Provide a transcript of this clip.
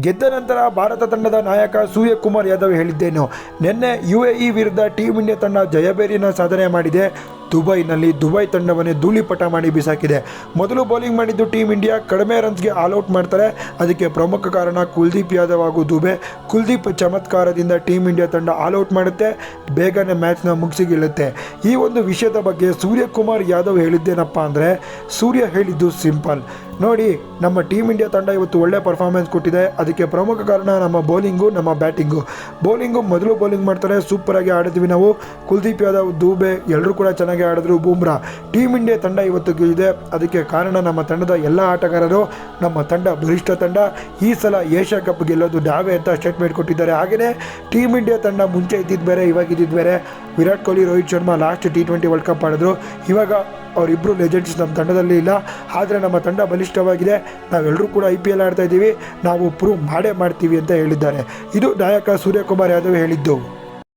ಗೆದ್ದ ನಂತರ ಭಾರತ ತಂಡದ ನಾಯಕ ಸೂರ್ಯಕುಮಾರ್ ಯಾದವ್ ಹೇಳಿದ್ದೇನು. ನಿನ್ನೆ ಯು ಎ ಇ ವಿರುದ್ಧ ಟೀಮ್ ಇಂಡಿಯಾ ತಂಡ ಜಯಬೇರಿನ ಸಾಧನೆ ಮಾಡಿದೆ. ದುಬೈನಲ್ಲಿ ದುಬೈ ತಂಡವನ್ನೇ ಧೂಳಿಪಟ ಮಾಡಿ ಬಿಸಾಕಿದೆ. ಮೊದಲು ಬೌಲಿಂಗ್ ಮಾಡಿದ್ದು ಟೀಮ್ ಇಂಡಿಯಾ, ಕಡಿಮೆ ರನ್ಸ್ಗೆ ಆಲ್ಔಟ್ ಮಾಡ್ತಾರೆ. ಅದಕ್ಕೆ ಪ್ರಮುಖ ಕಾರಣ ಕುಲ್ದೀಪ್ ಯಾದವ್ ಹಾಗೂ ದುಬೆ. ಕುಲ್ದೀಪ್ ಚಮತ್ಕಾರದಿಂದ ಟೀಮ್ ಇಂಡಿಯಾ ತಂಡ ಆಲ್ಔಟ್ ಮಾಡುತ್ತೆ. ಬೇಗನೆ ಮ್ಯಾಚ್ನ ಮುಗಿಸಿಗಿಳುತ್ತೆ ಈ ಒಂದು ವಿಷಯದ ಬಗ್ಗೆ ಸೂರ್ಯಕುಮಾರ್ ಯಾದವ್ ಹೇಳಿದ್ದೇನಪ್ಪ ಅಂದರೆ, ಸೂರ್ಯ ಹೇಳಿದ್ದು ಸಿಂಪಲ್. ನೋಡಿ, ನಮ್ಮ ಟೀಮ್ ಇಂಡಿಯಾ ತಂಡ ಇವತ್ತು ಒಳ್ಳೆ ಪರ್ಫಾರ್ಮೆನ್ಸ್ ಕೊಟ್ಟಿದೆ. ಅದಕ್ಕೆ ಪ್ರಮುಖ ಕಾರಣ ನಮ್ಮ ಬೌಲಿಂಗು, ನಮ್ಮ ಬ್ಯಾಟಿಂಗು. ಬೌಲಿಂಗು ಮೊದಲು ಬೌಲಿಂಗ್ ಮಾಡ್ತಾರೆ. ಸೂಪರಾಗಿ ಆಡಿದ್ವಿ ನಾವು. ಕುಲ್ದೀಪ್ ಯಾದವ್, ದೂಬೆ ಎಲ್ಲರೂ ಕೂಡ ಚೆನ್ನಾಗಿ ಆಡಿದ್ರು ಬೂಮ್ರಾ. ಟೀಮ್ ಇಂಡಿಯಾ ತಂಡ ಇವತ್ತು ಗೆದ್ದಿದೆ ಅದಕ್ಕೆ ಕಾರಣ ನಮ್ಮ ತಂಡದ ಎಲ್ಲ ಆಟಗಾರರು, ನಮ್ಮ ತಂಡ ಬಲಿಷ್ಠ ತಂಡ. ಈ ಸಲ ಏಷ್ಯಾ ಕಪ್ ಗೆಲ್ಲೋದು ನಾವೇ ಅಂತ ಸ್ಟೇಟ್ಮೆಂಟ್ ಕೊಟ್ಟಿದ್ದಾರೆ. ಹಾಗೆಯೇ ಟೀಮ್ ಇಂಡಿಯಾ ತಂಡ ಮುಂಚೆ ಇದ್ದಿದ್ದು ಬೇರೆ, ಇವಾಗ ಇದ್ದಿದ್ದು ಬೇರೆ. Virat Kohli, Rohit Sharma last T twenty world cup ಆಡಿದ್ರು. ಇವಾಗ ಅವರಿಬ್ಬರು ಲೆಜೆಂಡ್ಸ್ ನಮ್ಮ ತಂಡದಲ್ಲಿ ಇಲ್ಲ. ಆದರೆ ನಮ್ಮ ತಂಡ ಬಲಿಷ್ಠವಾಗಿದೆ. ನಾವೆಲ್ಲರೂ ಕೂಡ ಐ ಪಿ ಎಲ್ ಆಡ್ತಾ ಇದ್ದೀವಿ. ನಾವು ಪ್ರೂವ್ ಮಾಡೇ ಮಾಡ್ತೀವಿ ಅಂತ ಹೇಳಿದ್ದಾರೆ. ಇದು ನಾಯಕ ಸೂರ್ಯಕುಮಾರ್ ಯಾದವ್ ಹೇಳಿದ್ದು.